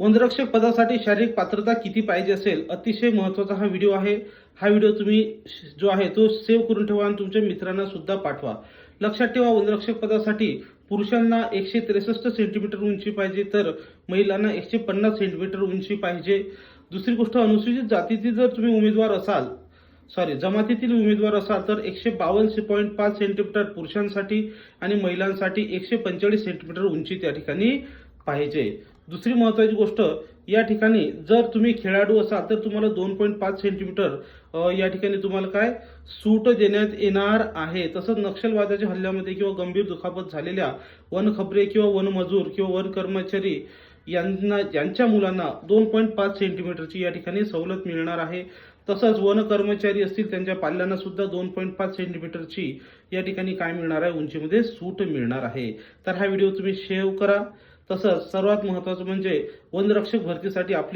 वनरक्षक पदासाठी शारीरिक पात्रता किती पाहिजे असेल अतिशय महत्त्वाचा हा व्हिडिओ आहे. हा व्हिडिओ तुम्ही श- जो आहे तो सेव्ह करून ठेवा आणि तुमच्या मित्रांना सुद्धा पाठवा. लक्षात ठेवा वनरक्षक पदासाठी पुरुषांना एकशे त्रेसष्ट सेंटीमीटर उंची पाहिजे तर महिलांना एकशे पन्नास सेंटीमीटर उंची पाहिजे. दुसरी गोष्ट अनुसूचित जातीची जर तुम्ही उमेदवार असाल सॉरी जमातीतील उमेदवार असाल तर एकशे बावन्न पॉईंट पाच सेंटीमीटर पुरुषांसाठी आणि महिलांसाठी एकशे पंचेचाळीस सेंटीमीटर उंची त्या ठिकाणी पाहिजे. दुसरी महत्त्वाची गोष्ट या ठिकाणी जर तुम्ही खेळाडू असाल तर तुम्हाला दोन पॉईंट पाच सेंटीमीटर या ठिकाणी तुम्हाला काय? सूट देण्यात येणार आहे. तसंच नक्षलवादाच्या हल्ल्यामध्ये किंवा गंभीर दुखापत झालेल्या वनखबरे किंवा वनमजूर किंवा वन कर्मचारी यांना यांच्या मुलांना दोन पॉईंट पाच सेंटीमीटरची या ठिकाणी सवलत मिळणार आहे. तसंच वन कर्मचारी असतील त्यांच्या पाल्यांना सुद्धा दोन पॉईंट पाच सेंटीमीटरची या ठिकाणी काय मिळणार आहे? उंचीमध्ये सूट मिळणार आहे. तर हा व्हिडिओ तुम्ही शेव करा. तसंच सर्वात महत्त्वाचं म्हणजे वनरक्षक भरतीसाठी आपली